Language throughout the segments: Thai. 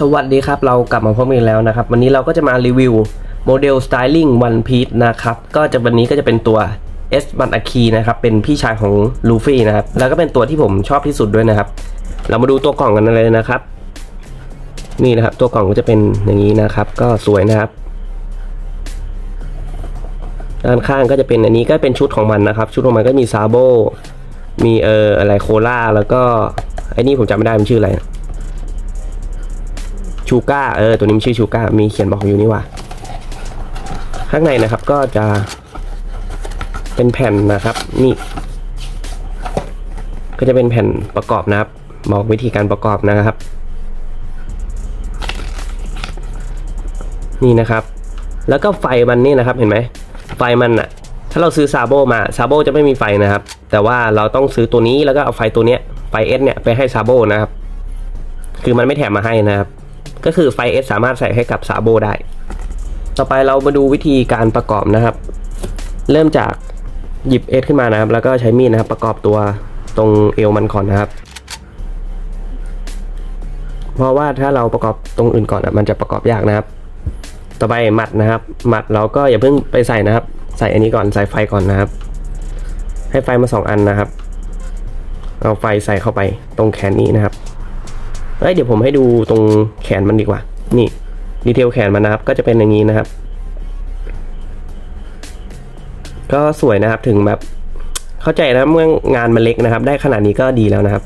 สวัสดีครับ เรากลับมาพบกันแล้วนะครับ วันนี้เราก็จะมารีวิวโมเดล Styling One Piece นะครับ ก็จะวันนี้ก็จะเป็นตัว S บันอาคีนะครับ เป็นพี่ชายของลูฟี่นะครับ แล้วก็เป็นตัวที่ผมชอบที่สุดด้วยนะครับ เรามาดูตัวกล่องกันเลยนะครับ นี่นะครับ ตัวกล่องก็จะเป็นอย่างนี้นะครับ ก็สวยนะครับ ด้านข้างก็จะเป็นอันนี้ก็เป็นชุดของมันนะครับ ชุดของมันก็มีซาโบมีเอ่ออะไรโคล่าแล้วก็ไอ้นี่ผมจำไม่ได้มันชื่ออะไร ชูก้าเออตัวนี้มันชื่อชูก้ามีเขียนบอกอยู่นี่ว่าข้างในนะครับก็จะเป็นแผ่นนะครับ นี่ ก็จะเป็นแผ่นประกอบนะครับ บอกวิธีการประกอบนะครับ นี่นะครับ แล้วก็ไฟมันนี่นะครับเห็นไหมไฟมันอะถ้าเราซื้อซาโบมาซาโบจะไม่มีไฟนะครับ แต่ว่าเราต้องซื้อตัวนี้แล้วก็เอาไฟตัวเนี้ยไฟเอสเนี่ยไปให้ซาโบนะครับ คือมันไม่แถมมาให้นะครับ ก็คือไฟ S สามารถใส่ให้กับซาโบได้ ต่อไปเรามาดูวิธีการประกอบนะครับ เริ่มจากหยิบ S ขึ้นมานะครับ แล้วก็ใช้มีดนะครับ ประกอบตัวตรงเอวมันก่อนนะครับ เพราะว่าถ้าเราประกอบตรงอื่นก่อนอะมันจะประกอบยากนะครับ ต่อไปหมัดนะครับ หมัดเราก็อย่าเพิ่งไปใส่นะครับ ใส่อันนี้ก่อนใส่ไฟก่อนนะครับ ให้ไฟมาสองอันนะครับ เอาไฟใส่เข้าไปตรงแขนนี้นะครับ เอ้ยเดี๋ยวผมให้ดูตรงแขนมันดีกว่า นี่ดีเทลแขนมันนะครับ ก็จะเป็นอย่างนี้นะครับ ก็สวยนะครับถึงแบบ เข้าใจนะเมื่องานมันเล็กนะครับ ได้ขนาดนี้ก็ดีแล้วนะครับ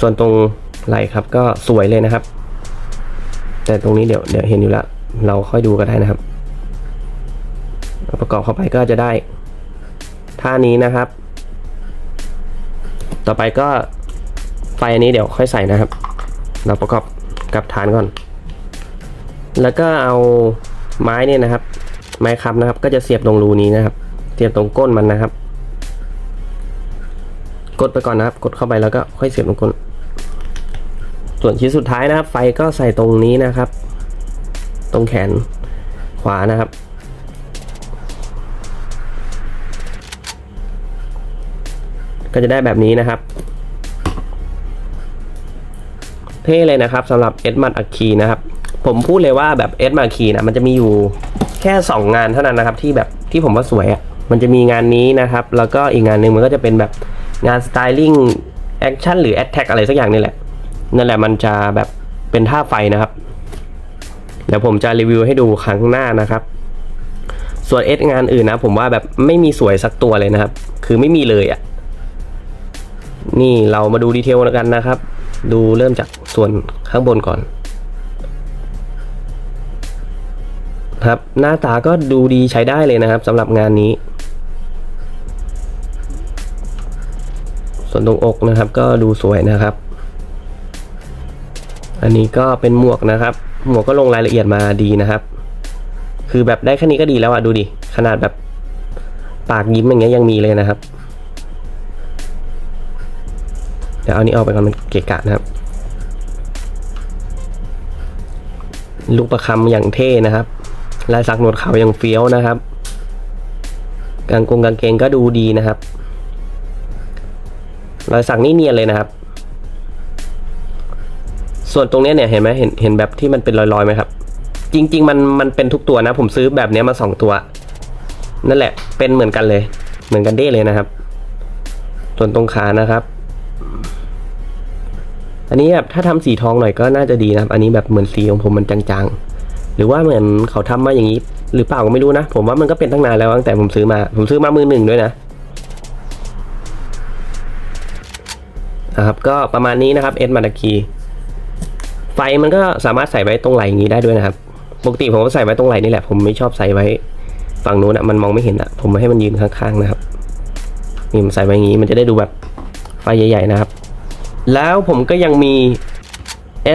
ส่วนตรงไหล่ครับ ก็สวยเลยนะครับ แต่ตรงนี้เดี๋ยวเดี๋ยวเห็นอยู่แล้วเราค่อยดูก็ได้นะครับ ประกอบเข้าไปก็จะได้ท่านี้นะครับ ต่อไปก็ ฟอันนี้เดี๋ยวค่อยใส่นะครับ เราประกอบกับฐานก่อน แล้วก็เอาไม้เนี่ยนะครับ ไม้ค้ำนะครับ ก็จะเสียบตรงรูนี้นะครับ เสียบตรงก้นมันนะครับ กดไปก่อนนะครับ กดเข้าไปแล้วก็ค่อยเสียบตรงก้น ส่วนชิ้นสุดท้ายนะครับ ไฟก็ใส่ตรงนี้นะครับ ตรงแขนขวานะครับก็จะได้แบบนี้นะครับ เท่เลยนะครับสำหรับเอ็ดมัดอัคคีนะครับ ผมพูดเลยว่าแบบเอ็ดมัดอัคคีนะมันจะมีอยู่แค่ 2 งานเท่านั้นนะครับ ที่แบบที่ผมว่าสวยอะ่ะมันจะมีงานนี้นะครับ แล้วก็อีกงานหนึ่งมันก็จะเป็นแบบงานสไตลิ่งแอคชั่นหรือแอ t แทกอะไรสักอย่างนี่แหละนั่นแหละมันจะแบบเป็นท่าไฟนะครับเดี๋ยวผมจะรีวิวให้ดูครั้งหน้านะครับส่วนเอสงานอื่นนะ ผมว่าแบบไม่มีสวยสักตัวเลยนะครับ คือไม่มีเลยอะ่ะนี่เรามาดูดีเทลกันนะครับ ดูเริ่มจาก ส่วนข้างบนก่อนครับ หน้าตาก็ดูดีใช้ได้เลยนะครับสำหรับงานนี้ ส่วนตรงอกนะครับก็ดูสวยนะครับ อันนี้ก็เป็นหมวกนะครับ หมวกก็ลงรายละเอียดมาดีนะครับ คือแบบได้แค่นี้ก็ดีแล้วอะดูดิขนาดแบบปากยิ้มอย่างเงี้ยยังมีเลยนะครับ เดี๋ยวเอานี้ออกไปก่อนมันเกะกะนะครับ ลูกประคำอย่างเท่นะครับลายสักหนวดเขาอย่างเฟี้ยวนะครับกางกงกางเกงก็ดูดีนะครับ รอยสักนี่เนียนเลยนะครับ ส่วนตรงนี้เนี่ยเห็นไหมเห็นเห็นแบบที่มันเป็นรอยๆไหมครับ จริง ๆ มันมันเป็นทุกตัวนะ ผมซื้อแบบนี้มาสองตัว นั่นแหละเป็นเหมือนกันเลย เหมือนกันเด้เลยนะครับ ส่วนตรงขานะครับ อันนี้แบบถ้าทำสีทองหน่อยก็น่าจะดีนะครับ อันนี้แบบเหมือนสีของผมมันจางๆ หรือว่าเหมือนเขาทำมาอย่างนี้ หรือเปล่าก็ไม่รู้นะ ผมว่ามันก็เป็นตั้งนานแล้วตั้งแต่ผมซื้อมา ผมซื้อมามือหนึ่งด้วยนะนะครับ ก็ประมาณนี้นะครับเอสมาตาคีไฟมันก็สามารถใส่ไว้ตรงไหล่อย่างนี้ได้ด้วยนะครับ ปกติผมก็ใส่ไว้ตรงไหล่นี่แหละ ผมไม่ชอบใส่ไว้ฝั่งนู้นอะมันมองไม่เห็นอะผมให้มันยืนข้างๆนะครับ นี่มันใส่ไว้อย่างนี้ มันจะได้ดูแบบไฟใหญ่ๆนะครับ แล้วผมก็ยังมี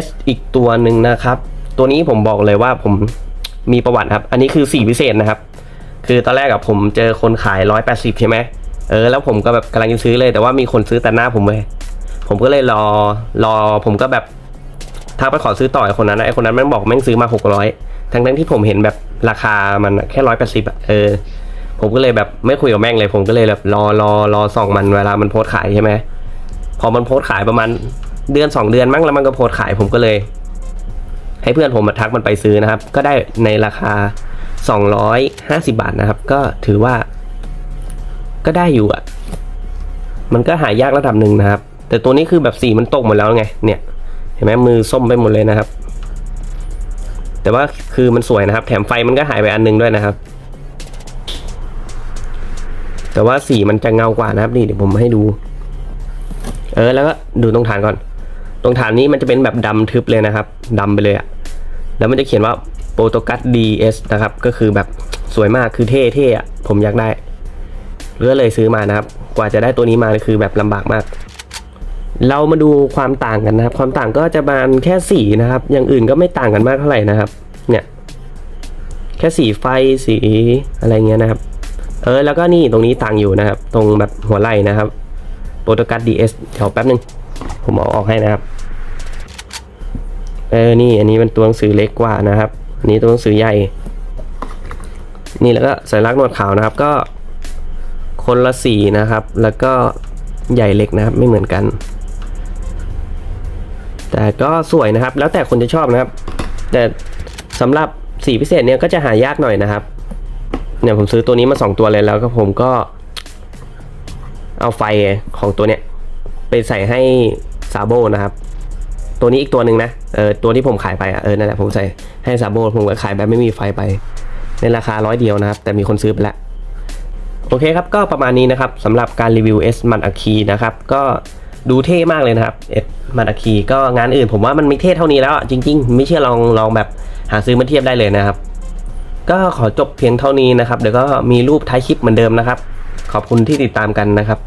S อีกตัวหนึ่งนะครับ ตัวนี้ผมบอกเลยว่าผมมีประวัติครับ อันนี้คือสีพิเศษนะครับ คือตอนแรกอะผมเจอคนขายร้อยแปดสิบใช่ไหมเออแล้วผมก็แบบกำลังจะซื้อเลยแต่ว่ามีคนซื้อแต่หน้าผมเลยผมก็เลยรอรอผมก็แบบทักไปขอซื้อต่อไอ้คนนั้นนะไอ้คนนั้นแม่งบอกแม่งซื้อมาหกร้อยทั้งทั้งที่ผมเห็นแบบราคามันแค่ร้อยแปดสิบอะเออ ผมก็เลยแบบไม่คุยกับแม่งเลย ผมก็เลยแบบรอรอรอส่องมันเวลามันโพสขายใช่ไหม พอมันโพสขายประมาณเดือนสองเดือนมั้งแล้วมันก็โพสขายผมก็เลย ให้เพื่อนผมมาทักมันไปซื้อนะครับ ก็ได้ในราคา 250 บาทนะครับ ก็ถือว่า ก็ได้อยู่อะมันก็หายากระดับหนึ่งนะครับ แต่ตัวนี้คือแบบสีมันตกหมดแล้วไง เนี่ย เห็นไหมมือส้มไปหมดเลยนะครับ แต่ว่าคือมันสวยนะครับ แถมไฟมันก็หายไปอันนึงด้วยนะครับ แต่ว่าสีมันจะเงากว่านะครับนี่เดี๋ยวผมให้ดู เออแล้วก็ดูตรงฐานก่อน ตรงฐานนี้มันจะเป็นแบบดำทึบเลยนะครับดำไปเลยอะแล้วมันจะเขียนว่าโปรโตกัส DS นะครับ ก็คือแบบสวยมากคือเท่เท่อะผมอยากได้ก็เลยซื้อมานะครับ กว่าจะได้ตัวนี้มาคือแบบลำบากมาก เรามาดูความต่างกันนะครับ ความต่างก็จะประมาณแค่สีนะครับ อย่างอื่นก็ไม่ต่างกันมากเท่าไหร่นะครับ เนี่ย แค่สีไฟสีอะไรเงี้ยนะครับ เออแล้วก็นี่ตรงนี้ต่างอยู่นะครับ ตรงแบบหัวไหล่นะครับ โปรโตกัส DS เดี๋ยวแป๊บนึง ผมเอาออกให้นะครับ เออ นี่อันนี้เป็นตัวหนังสือเล็กกว่านะครับ อันนี้ตัวหนังสือใหญ่ นี่แล้วก็สัญลักษณ์หนวดขาวนะครับ ก็คนละสีนะครับ แล้วก็ใหญ่เล็กนะครับ ไม่เหมือนกัน แต่ก็สวยนะครับ แล้วแต่คนจะชอบนะครับ แต่สำหรับสีพิเศษเนี่ยก็จะหายากหน่อยนะครับ เนี่ยผมซื้อตัวนี้มาสองตัวเลยแล้วก็ผมก็ เอาไฟของตัวเนี้ยไปใส่ให้ซาโบนะครับ ตัวนี้อีกตัวหนึ่งนะ เออตัวที่ผมขายไปอะ เออ นั่นแหละผมใส่ให้ซาโบผมก็ขายแบบไม่มีไฟไป ในราคาร้อยเดียวนะครับ แต่มีคนซื้อไปแล้ว โอเคครับ ก็ประมาณนี้นะครับสำหรับการรีวิว S มันอะคีนะครับ ก็ดูเท่มากเลยนะครับ S มันอะคีก็งานอื่นผมว่ามันไม่เท่เท่านี้แล้ว จริง ๆ ไม่เชื่อลองลองแบบหาซื้อมาเทียบได้เลยนะครับ ก็ขอจบเพียงเท่านี้นะครับ เดี๋ยวก็มีรูปท้ายคลิปเหมือนเดิมนะครับ ขอบคุณที่ติดตามกันนะครับ